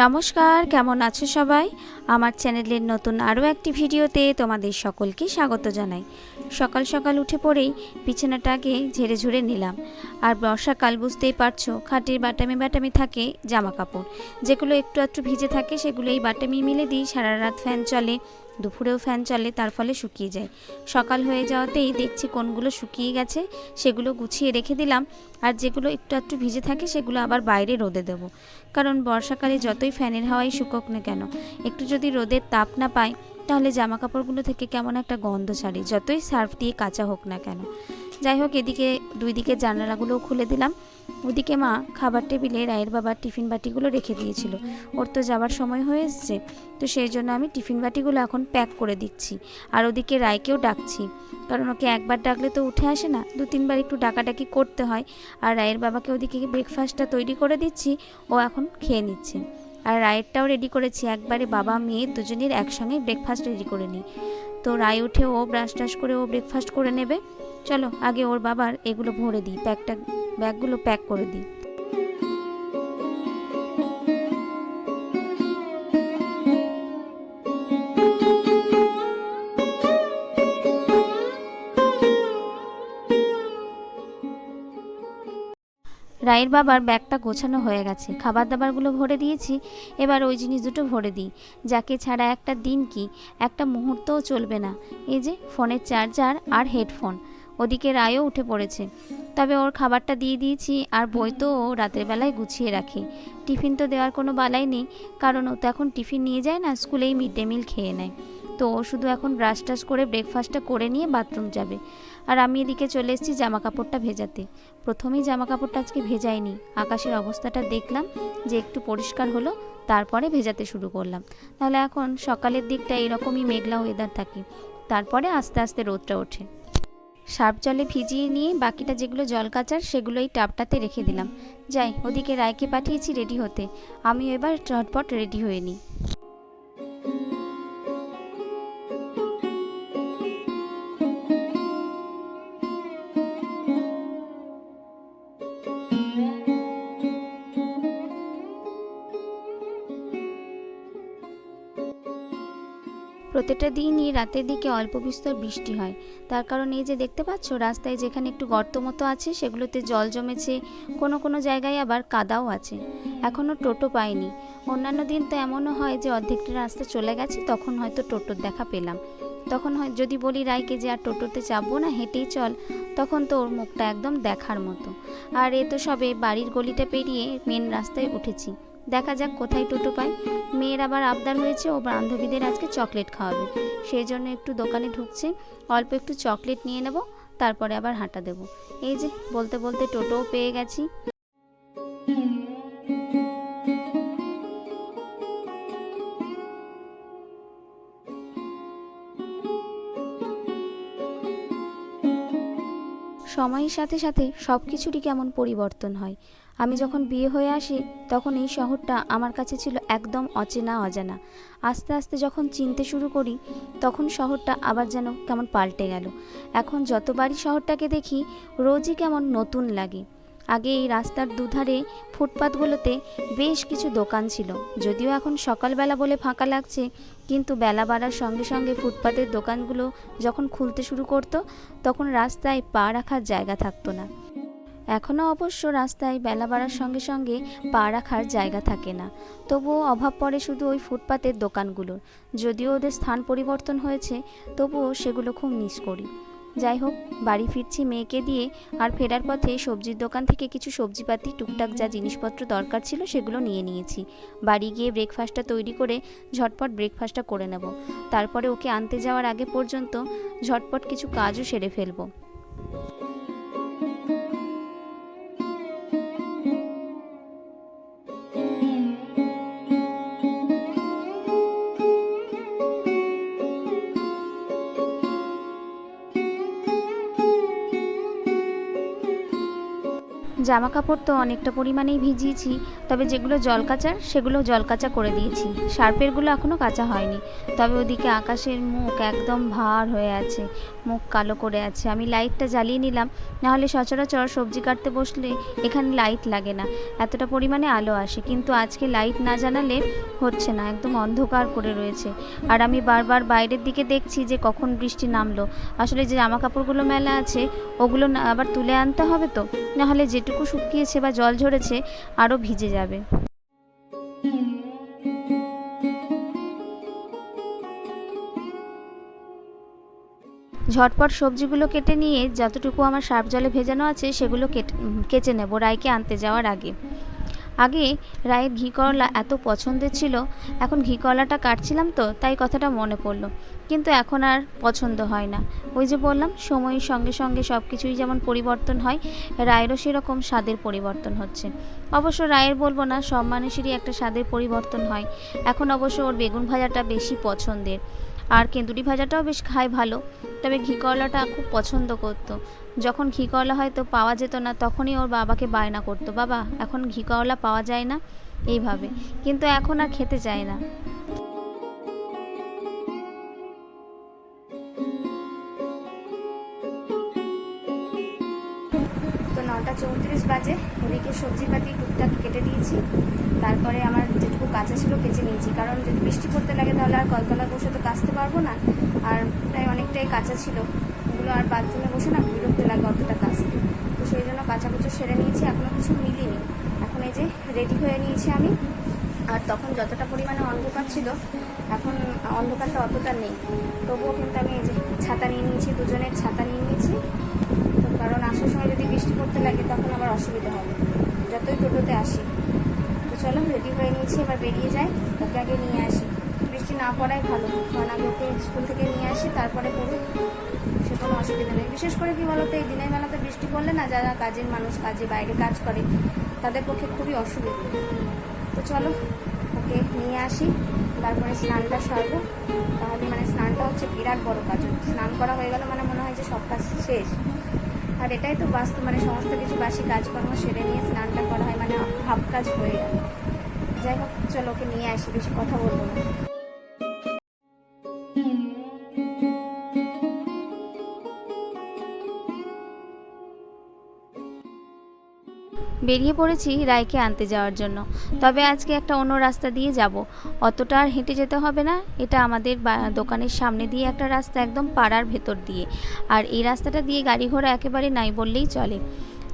নমস্কার, কেমন আছো সবাই? আমার চ্যানেলের নতুন আরও একটি ভিডিওতে তোমাদের সকলকে স্বাগত জানাই। সকাল সকাল উঠে পড়েই বিছানাটাকে ঝেড়ে ঝুড়ে নিলাম। আর বর্ষাকাল বুঝতেই পারছ, খাটের বাটামি বাটামি থাকে জামা কাপড় যেগুলো একটু একটু ভিজে থাকে, সেগুলো এই বাটামি মিলে দিই। সারা রাত ফ্যান চলে দুপুরেও ফ্যান চলে, তার ফলে শুকিয়ে যায়। সকাল হয়ে যাওয়াতেই দেখছি কোনগুলো শুকিয়ে গেছে, সেগুলো গুছিয়ে রেখে দিলাম। আর যেগুলো একটু একটু ভিজে থাকে, সেগুলো আবার বাইরে রোদে দেবো। কারণ বর্ষাকালে যতই ফ্যানের হাওয়াই শুকোক না কেন, একটু যদি রোদের তাপ না পায় তাহলে জামা কাপড়গুলো থেকে কেমন একটা গন্ধ ছাড়ে, যতই সার্ফ দিয়ে কাঁচা হোক না কেন। যাই হোক, এদিকে দুই দিকে জানালাগুলোও খুলে দিলাম। ওদিকে মা খাবার টেবিলে রায়ের বাবার টিফিন বাটিগুলো রেখে দিয়েছিল। ওর তো যাবার সময় হয়ে এসছে, তো সেই জন্য আমি টিফিন বাটিগুলো এখন প্যাক করে দিচ্ছি। আর ওদিকে রায়কেও ডাকছি, কারণ ওকে একবার ডাকলে তো উঠে আসে না। দু তিনবার একটু ডাকাডাকি করতে হয়, আর রায়ের বাবাকে ওদিকে ব্রেকফাস্টটা তৈরি করে দিচ্ছি, ও এখন খেয়ে নিচ্ছে। আর রায়েরটাও রেডি করেছি, একবারে বাবা, মেয়ে দুজনের একসঙ্গে ব্রেকফাস্ট রেডি করে নিই। তো রায় উঠে ও ব্রাশ টাশ করে ও ব্রেকফাস্ট করে নেবে। চলো, আগে ওর বাবার এগুলো ভরে দিই, প্যাকটা, ব্যাগগুলো প্যাক করে দিই। রায়ের বাবার ব্যাগটা গোছানো হয়ে গেছে। খাবার দাবারগুলো ভরে দিয়েছি, এবার ওই জিনিস দুটো ভরে দিই। যাকে ছাড়া একটা দিন কি, একটা মুহূর্তও চলবে না। এই যে, ফোনের চার্জার আর হেডফোন। ওদিকে রায়ও উঠে পড়েছে। তবে ওর খাবারটা দিয়ে দিয়েছি আর বই তো ও রাতের বেলায় গুছিয়ে রাখে। টিফিন তো দেওয়ার কোনো বালাই নেই, কারণ ও তো এখন টিফিন নিয়ে যায় না, স্কুলেই মিড ডে মিল খেয়ে নেয়। তো ও শুধু এখন ব্রাশ টাশ করে ব্রেকফাস্টটা করে নিয়ে বাথরুম যাবে। আর আমি এদিকে চলে এসেছি জামা কাপড়টা ভেজাতে। প্রথমেই জামা কাপড়টা আজকে ভেজাইনি, আকাশের অবস্থাটা দেখলাম যে একটু পরিষ্কার হলো, তারপরে ভেজাতে শুরু করলাম। তাহলে এখন সকালের দিকটা এরকমই মেঘলা ওয়েদার থাকে, তারপরে আস্তে আস্তে রোদটা ওঠে। সার্ফ জলে ভিজিয়ে নিয়ে বাকিটা যেগুলো জল কাচার সেগুলো এই টাবটাতে রেখে দিলাম। যাই, ওদিকে রায়কে পাঠিয়েছি রেডি হতে। আমি এবার চটপট রেডি হয়ে নিই। প্রত্যেকটা দিনই রাতের দিকে অল্প বিস্তর বৃষ্টি হয়। তার কারণ এই যে দেখতে পাচ্ছ, রাস্তায় যেখানে একটু গর্ত মতো আছে, সেগুলোতে জল জমেছে, কোনো কোনো জায়গায় আবার কাদাও আছে। এখনও টোটো পাইনি। অন্যান্য দিন তো এমনও হয় যে অর্ধেকটা রাস্তা চলে গেছে, তখন হয়তো টোটোর দেখা পেলাম। তখন হয়, যদি বলি রায়কে যে আর টোটোতে চাপবো না, হেঁটেই চল, তখন তো ওর মুখটা একদম দেখার মতো। আর এ তো সবে বাড়ির গলিটা পেরিয়ে মেন রাস্তায় উঠেছি। দেখা যাক কোথায় টোটো পায়। মেয়ের আবার আবদার হয়েছে, ও বান্ধবীদের আজকে চকলেট খাওয়াবে। সেই জন্য একটু দোকানে ঢুকছে। অল্প একটু চকলেট নিয়ে নেব, তারপরে আবার হাঁটা দেব। এই যে, বলতে বলতে টোটোও পেয়ে গেছি। সময়ের সাথে সাথে সব কিছুরই কেমন পরিবর্তন হয়। আমি যখন বিয়ে হয়ে আসি, তখন এই শহরটা আমার কাছে ছিল একদম অচেনা অজানা। আস্তে আস্তে যখন চিনতে শুরু করি, তখন শহরটা আবার যেন কেমন পাল্টে গেল। এখন যতবারই শহরটাকে দেখি, রোজই কেমন নতুন লাগে। আগে এই রাস্তার দুধারে ফুটপাতগুলোতে বেশ কিছু দোকান ছিল। যদিও এখন সকালবেলা বলে ফাঁকা লাগছে, কিন্তু বেলা বাড়ার সঙ্গে সঙ্গে ফুটপাতের দোকানগুলো যখন খুলতে শুরু করতো, তখন রাস্তায় পা রাখার জায়গা থাকতো না। এখনও অবশ্য রাস্তায় বেলা বাড়ার সঙ্গে সঙ্গে পা রাখার জায়গা থাকে না। তবুও অভাব পড়ে শুধু ওই ফুটপাতের দোকানগুলোর। যদিও ওদের স্থান পরিবর্তন হয়েছে, তবুও সেগুলো খুব মিস করি। যাই হোক, বাড়ি ফিরছি মেয়েকে দিয়ে আর ফেরার পথে সবজির দোকান থেকে কিছু সবজিপাতি, টুকটাক যা জিনিসপত্র দরকার ছিল সেগুলো নিয়ে নিয়েছি। বাড়ি গিয়ে ব্রেকফাস্টটা তৈরি করে ঝটপট ব্রেকফাস্টটা করে নেব। তারপরে ওকে আনতে যাওয়ার আগে পর্যন্ত ঝটপট কিছু কাজও সেরে ফেলব। জামা কাপড় তো অনেকটা পরিমাণেই ভিজিয়েছি, তবে যেগুলো জল কাচার সেগুলো জল কাচা করে দিয়েছি। শার্পেরগুলো এখনও কাঁচা হয়নি, তবে ওদিকে আকাশের মুখ একদম ভার হয়ে আছে, মুখ কালো করে আছে। আমি লাইটটা জ্বালিয়ে নিলাম নাহলে সচরাচর সবজি কাটতে বসলে এখানে লাইট লাগে না, এতটা পরিমাণে আলো আসে। কিন্তু আজকে লাইট না জানালে হচ্ছে না, একদম অন্ধকার করে রয়েছে। আর আমি বারবার বাইরের দিকে দেখছি যে কখন বৃষ্টি নামলো। আসলে যে জামা কাপড়গুলো মেলা আছে, ওগুলো আবার তুলে আনতে হবে তো? নাহলে যেটুকু শুকিয়েছে বা জল ঝরেছে আরও ভিজে যাবে। ঝটপট সবজিগুলো কেটে নিয়ে যতটুকু আমার সার্ফ জলে ভেজানো আছে, সেগুলো কেটে কেচে নেব রায়কে আনতে যাওয়ার আগে। আগে রায়ের ঘি করলা এত পছন্দের ছিল, এখন ঘি করলাটা কাটছিলাম তো, তাই কথাটা মনে পড়ল। কিন্তু এখন আর পছন্দ হয় না। ওই যে বললাম, সময়ের সঙ্গে সঙ্গে সব কিছুই যেমন পরিবর্তন হয়, রায়েরও সেরকম স্বাদের পরিবর্তন হচ্ছে। অবশ্য রায়ের বলব না সব মানুষেরই একটা স্বাদের পরিবর্তন হয়। এখন অবশ্য ওর বেগুন ভাজাটা বেশি পছন্দের। আর কেঁদুরি ভাজাটাও বেশ খায় ভালো। তবে ঘি করলাটা খুব পছন্দ করতো। যখন ঘি করলা হয়তো পাওয়া যেত না, তখনই ওর বাবাকে বায়না করতো, বাবা, এখন ঘি করলা পাওয়া যায় না? এইভাবে। কিন্তু এখন আর খেতে চায় না। তো নটা চৌত্রিশ বাজে। এদিকে সবজিপাতি টুকটাক কেটে দিয়েছি। তারপরে আমার কাঁচা ছিল কেচে নিয়েছি কারণ যদি বৃষ্টি পড়তে লাগে তাহলে আর কলতলা বসে তো কাচতে পারব না। আর প্রায় অনেকটাই কাঁচা ছিল। ওগুলো আর বাথরুমে বসে না বিরক্ত লাগে অতটা কাচতে। তো সেই জন্য কাঁচা কুচো সেরে নিয়েছি এখনও কিছু মিলিনি। এখন এই যে রেডি হয়ে নিয়েছি আমি। আর তখন যতটা পরিমাণে অন্ধকার ছিল, এখন অন্ধকারটা অতটা নেই। তবুও কিন্তু আমি এই যে ছাতা নিয়ে নিয়েছি, দুজনের ছাতা নিয়ে নিয়েছি। তো কারণ আসার সময় যদি বৃষ্টি পড়তে লাগে তখন আবার অসুবিধা হবে। যতই টোটোতে আসি। চলো রেডি হয়ে নিয়েছি, এবার বেরিয়ে যাই। ওকে আগে নিয়ে আসি। বৃষ্টি না পড়াই ভালো, কারণ আগে ওকে স্কুল থেকে নিয়ে আসি, তারপরে পড়ুক সে কোনো অসুবিধা নেই। বিশেষ করে কি বলতো, এই দিনের বেলাতে বৃষ্টি পড়লে না যারা কাজের মানুষ কাজে, বাইরে কাজ করে, তাদের পক্ষে খুবই অসুবিধা। তো চলো, ওকে নিয়ে আসি, তারপরে স্নানটা সারবো। তাহলে মানে স্নানটা হচ্ছে বিরাট বড় কাজ। স্নান করা হয়ে গেল মানে মনে হয় যে সব কাজ শেষ। আর এটাই তো বাস্তব মানে সমস্ত কিছু বাসি কাজকর্ম সেরে নিয়ে স্নানটা করা হয় মানে হাফ কাজ হয়ে গেল। যাই হোক, চলো ওকে নিয়ে আসি, বেশি কথা বলব না। বেরিয়ে পড়েছি রায়কে আনতে যাওয়ার জন্য। তবে আজকে একটা অন্য রাস্তা দিয়ে যাব। অতটা আর হেঁটে যেতে হবে না। এটা আমাদের দোকানের সামনে দিয়ে একটা রাস্তা একদম পাড়ার ভেতর দিয়ে। আর এই রাস্তাটা দিয়ে গাড়ি ঘোড়া একেবারে নাই বললেই চলে।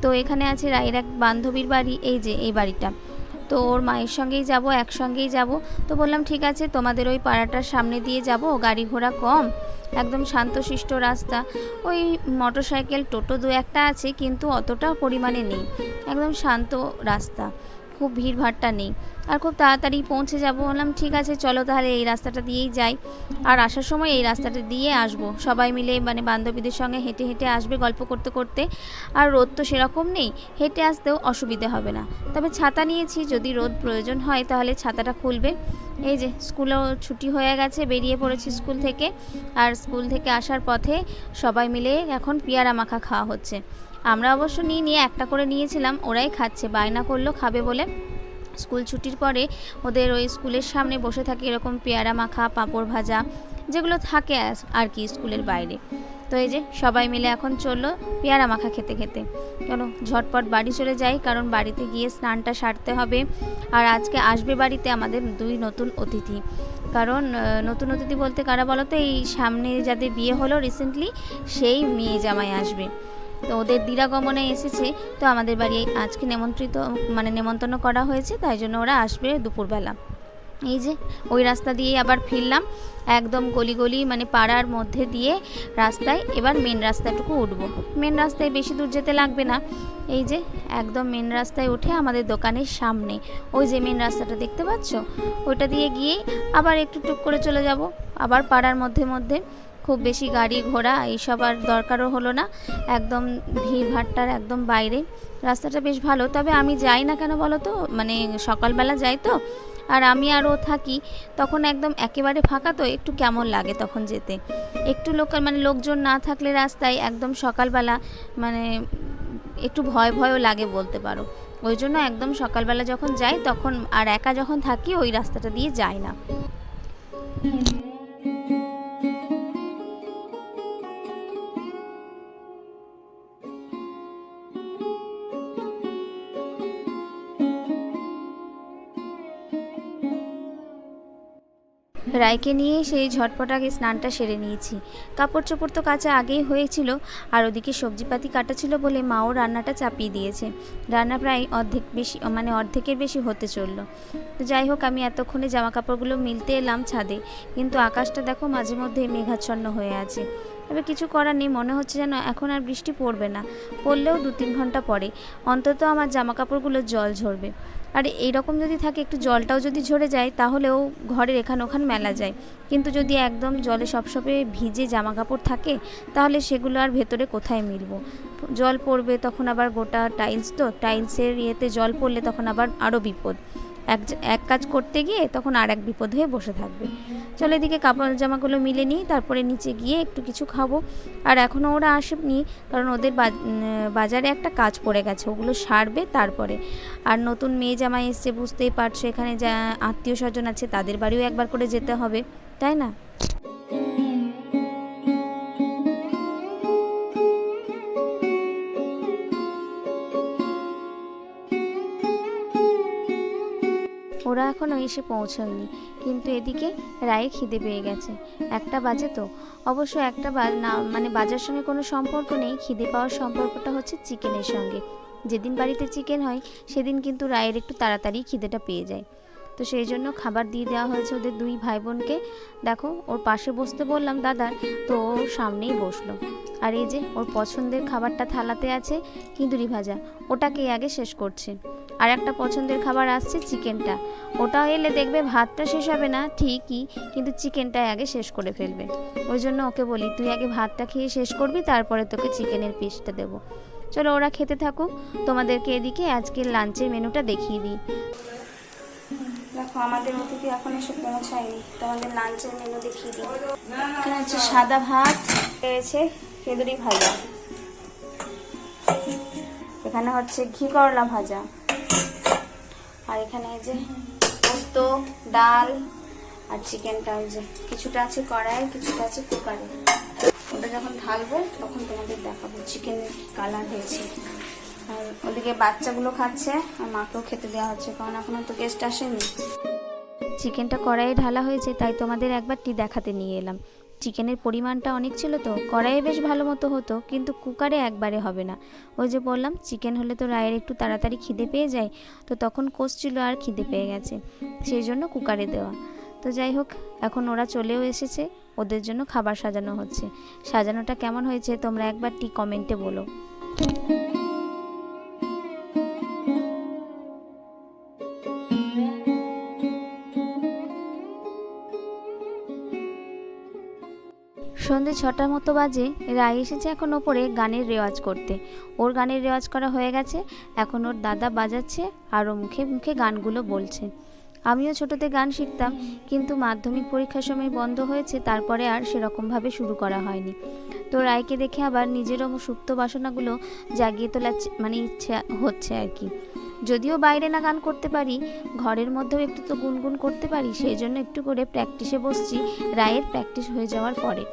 তো এখানে আছে রায়ের এক বান্ধবীর বাড়ি, এই যে এই বাড়িটা। তো ওর মায়ের সঙ্গেই যাব, একসঙ্গেই যাব। তো বললাম, ঠিক আছে, তোমাদের ওই পাড়াটার সামনে দিয়ে যাব, গাড়ি ঘোড়া কম, একদম শান্তশিষ্ট রাস্তা। ওই মোটর সাইকেল টোটো দু একটা আছে, কিন্তু অতটা পরিমাণে নেই, একদম শান্ত রাস্তা। খুব ভিড়ভাট্টা নেই। আর খুব তাড়াতাড়ি পৌঁছে যাব। বললাম, ঠিক আছে, চলো তাহলে এই রাস্তাটা দিয়েই যাই। আর আসার সময় এই রাস্তাটা দিয়ে আসব। সবাই মিলে মানে বান্ধবীদের সঙ্গে হেঁটে হেঁটে আসবে গল্প করতে করতে। আর রোদ তো সেরকম নেই, হেঁটে আসতেও অসুবিধে হবে না। তবে ছাতা নিয়েছি, যদি রোদ প্রয়োজন হয় তাহলে ছাতাটা খুলবে। এই যে, স্কুলেও ছুটি হয়ে গেছে, বেরিয়ে পড়েছি স্কুল থেকে। আর স্কুল থেকে আসার পথে সবাই মিলে এখন পেয়ারা মাখা খাওয়া হচ্ছে। আমরা অবশ্য নিয়ে নিয়ে একটা করে নিয়েছিলাম, ওরাই খাচ্ছে, বায়না করল, খাবে বলে। স্কুল ছুটির পরে ওদের ওই স্কুলের সামনে বসে থাকে এরকম পেয়ারা মাখা, পাঁপড় ভাজা, যেগুলো থাকে আর কি স্কুলের বাইরে। তো এই যে সবাই মিলে এখন চলল পেয়ারা মাখা খেতে খেতে। কেন, ঝটপট বাড়ি চলে যাই, কারণ বাড়িতে গিয়ে স্নানটা সারতে হবে। আর আজকে আসবে বাড়িতে আমাদের দুই নতুন অতিথি। কারণ নতুন অতিথি বলতে কারা বলো তো এই সামনে যাদের বিয়ে হলো রিসেন্টলি সেই মেয়ে জামাই আসবে। তো ওদের দিরাগমনে এসেছে, তো আমাদের বাড়ি আজকে নিমন্ত্রিত মানে নেমন্তন্ন করা হয়েছে, তাই জন্য ওরা আসবে দুপুরবেলা। এই যে, ওই রাস্তা দিয়ে আবার ফিরলাম, একদম গলি গলি মানে পাড়ার মধ্যে দিয়ে রাস্তায়, এবার মেন রাস্তাটুকু উঠবো। মেন রাস্তায় বেশি দূর যেতে লাগবে না। এই যে, একদম মেন রাস্তায় উঠে আমাদের দোকানের সামনে, ওই যে মেন রাস্তাটা দেখতে পাচ্ছ? ওইটা দিয়ে গিয়েই আবার একটু টুক করে চলে যাব, আবার পাড়ার মধ্যে মধ্যে খুব বেশি গাড়ি ঘোড়া এইসব আর দরকারও হলো না। একদম ভিড়ভাট্টার একদম বাইরে। রাস্তাটা বেশ ভালো। তবে আমি যাই না কেন বলো তো? মানে সকালবেলা যাই তো। আর আমি আরও থাকি। তখন একদম একেবারে ফাঁকা তো, একটু কেমন লাগে তখন যেতে। একটু লোকাল মানে লোকজন না থাকলে রাস্তায় একদম সকালবেলা মানে একটু ভয় ভয়ও লাগে বলতে পারো। ওই জন্য একদম সকালবেলা যখন যাই, তখন আর একা যখন থাকি, ওই রাস্তাটা দিয়ে যাই না। রায়কে নিয়ে সেই ঝটপট আগে স্নানটা সেরে নিয়েছি। কাপড় চোপড় তো কাচা আগেই হয়েছিল, আর ওদিকে সবজিপাতি কাটা ছিল বলে মাও রান্নাটা চাপিয়ে দিয়েছে। রান্না প্রায় অর্ধেক বেশি মানে অর্ধেকের বেশি হতে চলল। তো যাই হোক, আমি এতক্ষণে জামা কাপড়গুলো মিলতে এলাম ছাদে, কিন্তু আকাশটা দেখো মাঝে মধ্যে মেঘাচ্ছন্ন হয়ে আছে। তবে কিছু করার নেই, মনে হচ্ছে যেন এখন আর বৃষ্টি পড়বে না, পড়লেও দু তিন ঘণ্টা পরে। অন্তত আমার জামা কাপড়গুলো জল ঝরবে। আর এইরকম যদি থাকে, একটু জলটাও যদি ঝরে যায়, তাহলেও ঘরের এখান ওখান মেলা যায়। কিন্তু যদি একদম জলে সবসময় ভিজে জামা কাপড় থাকে, তাহলে সেগুলো আর ভেতরে কোথায় মিলব? জল পড়বে তখন আবার গোটা টাইলস তো টাইলসের ইয়েতে জল পড়লে তখন আবার আরও বিপদ। এক এক কাজ করতে গিয়ে তখন আর এক বিপদ হয়ে বসে থাকবে। চলো এদিকে কাপড় জামাগুলো মিলে নিই, তারপরে নিচে গিয়ে একটু কিছু খাব। আর এখনও ওরা আসেনি, কারণ ওদের বাজারে একটা কাজ পড়ে গেছে, ওগুলো সারবে তারপরে। আর নতুন মেয়ে জামাই এসছে, বুঝতেই পারছ, এখানে যা আত্মীয় স্বজন আছে, তাদের বাড়িও একবার করে যেতে হবে, তাই না? ওরা এখনও এসে পৌঁছয়নি, কিন্তু এদিকে রায়ে খিদে পেয়ে গেছে। একটা বাজে তো। অবশ্য একটা না মানে বাজার সঙ্গে কোনো সম্পর্ক নেই, খিদে পাওয়ার সম্পর্কটা হচ্ছে চিকেনের সঙ্গে। যেদিন বাড়িতে চিকেন হয়, সেদিন কিন্তু রায়ের একটু তাড়াতাড়ি খিদেটা পেয়ে যায়। তো সেই জন্য খাবার দিয়ে দেওয়া হয়েছে ওদের দুই ভাই বোনকে দেখো, ওর পাশে বসতে বললাম দাদার তো ও সামনেই বসল। আর এই যে, ওর পছন্দের খাবারটা থালাতে আছে কিঁদুরি ভাজা। ওটাকে আগে শেষ করছে। আর একটা পছন্দের খাবার আসছে, চিকেনটা। ওটা এলে দেখবে ভাতটা শেষ হবে না, ঠিকই, কিন্তু চিকেনটাই আগে শেষ করে ফেলবে। ওই জন্য ওকে বলি, তুই আগে ভাতটা খেয়ে শেষ করবি, তারপরে তোকে চিকেনের পিসটা দেবো। চলো ওরা খেতে থাকুক। তোমাদেরকে এদিকে আজকের লাঞ্চের মেনুটা দেখিয়ে দিই। দেখো, আমাদের অতিথি এখন এসে পৌঁছায়নি। তোমাদের লাঞ্চের মেনু দেখিয়ে দিই। এখানে হচ্ছে সাদা ভাত, রয়েছে খেদুরি ভাজা। এখানে হচ্ছে ঘি করলা ভাজা। আর এখানে এই যে পোস্ত, ডাল আর চিকেনটা ওই যে কিছুটা আছে কড়াই কিছুটা আছে কুকারে। ওটা যখন ঢালবো, তখন তোমাদের দেখাবো চিকেনের কালার হয়েছে। আর ওদিকে বাচ্চাগুলো খাচ্ছে, আর মাকেও খেতে দেওয়া হচ্ছে, কারণ এখনও তো গেস্ট আসেনি। চিকেনটা কড়াইয়ে ঢালা হয়েছে, তাই তোমাদের একবারটি দেখাতে নিয়ে এলাম। চিকেনের পরিমাণটা অনেক ছিল তো। কড়াইয়ে বেশ ভালো মতো হতো, কিন্তু কুকারে একবারে হবে না। ওই যে বললাম চিকেন হলে তো রায়ের একটু তাড়াতাড়ি খিদে পেয়ে যায়, তো তখন কষছিল আর খিদে পেয়ে গেছে, সেই জন্য কুকারে দেওয়া। তো যাই হোক, এখন ওরা চলেও এসেছে, ওদের জন্য খাবার সাজানো হচ্ছে। সাজানোটা কেমন হয়েছে, তোমরা একবার টি কমেন্টে বলো। সন্ধে ছটার মতো বাজে, রায় এসেছে এখন ওপরে গানের রেওয়াজ করতে। ওর গানের রেওয়াজ করা হয়ে গেছে, এখন ওর দাদা বাজাচ্ছে আর ও মুখে মুখে গানগুলো বলছে। আমিও ছোটোতে গান শিখতাম, কিন্তু মাধ্যমিক পরীক্ষার সময় বন্ধ হয়েছে, তারপরে আর সেরকমভাবে শুরু করা হয়নি। তো রায়কে দেখে আবার নিজেরও সুপ্ত বাসনাগুলো জাগিয়ে তোলার মানে ইচ্ছা হচ্ছে আর কি। যদিও বাইরে না গান করতে পারি, ঘরের মধ্যেও একটু তো গুনগুন করতে পারি, সেই জন্য একটু করে প্র্যাকটিসে বসছি, রায়ের প্র্যাকটিস হয়ে যাওয়ার পরে।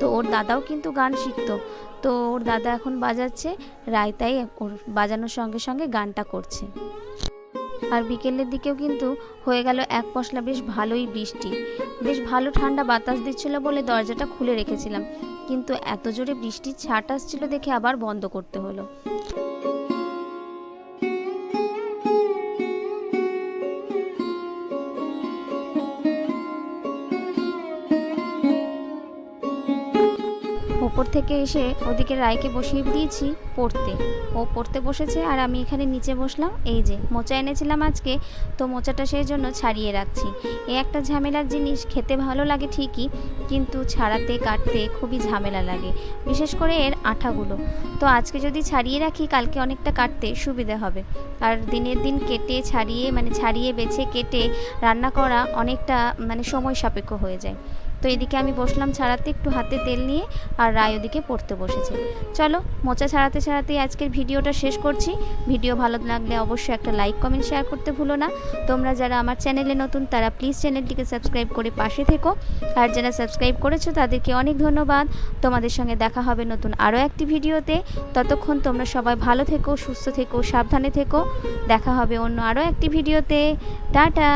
তো ওর দাদাও কিন্তু গান শিখতো। তো ওর দাদা এখন বাজাচ্ছে, রায়তাই ওর বাজানোর সঙ্গে সঙ্গে গানটা করছে। আর বিকেলের দিকেও কিন্তু হয়ে গেল এক পশলা বেশ ভালোই বৃষ্টি। বেশ ভালো ঠান্ডা বাতাস দিচ্ছিল বলে দরজাটা খুলে রেখেছিলাম। কিন্তু এত জোরে বৃষ্টির ছাট আসছিল দেখে আবার বন্ধ করতে হলো। থেকে এসে ওদিকে রায়কে বসিয়ে দিয়েছি পড়তে। ও পড়তে বসেছে আর আমি এখানে নিচে বসলাম। এই যে, মোচা এনেছিলাম আজকে, তো মোচাটা সেই জন্য ছাড়িয়ে রাখছি। এ একটা ঝামেলার জিনিস, খেতে ভালো লাগে ঠিকই, কিন্তু ছাড়াতে, কাটতে খুবই ঝামেলা লাগে, বিশেষ করে এর আঠাগুলো। তো আজকে যদি ছাড়িয়ে রাখি, কালকে অনেকটা কাটতে সুবিধে হবে। আর দিনের দিন কেটে, ছাড়িয়ে মানে ছাড়িয়ে, বেছে, কেটে, রান্না করা অনেকটা মানে সময় সাপেক্ষ হয়ে যায়। তো এদিকে আমি বসলাম ছাড়াতে একটু হাতে তেল নিয়ে আর রায় ওদিকে পড়তে বসেছে। চলো, মোচা ছাড়াতে ছাড়াতেই আজকের ভিডিওটা শেষ করছি। ভিডিও ভালো লাগলে অবশ্যই একটা লাইক, কমেন্ট, শেয়ার করতে ভুলো না। তোমরা যারা আমার চ্যানেলে নতুন, তারা প্লিজ চ্যানেলটিকে সাবস্ক্রাইব করে পাশে থেকো। আর যারা সাবস্ক্রাইব করেছ, তাদেরকে অনেক ধন্যবাদ। তোমাদের সঙ্গে দেখা হবে নতুন আরও একটি ভিডিওতে। ততক্ষণ তোমরা সবাই ভালো থেকো, সুস্থ থেকো, সাবধানে থেকো। দেখা হবে অন্য আরও একটি ভিডিওতে। টাটা!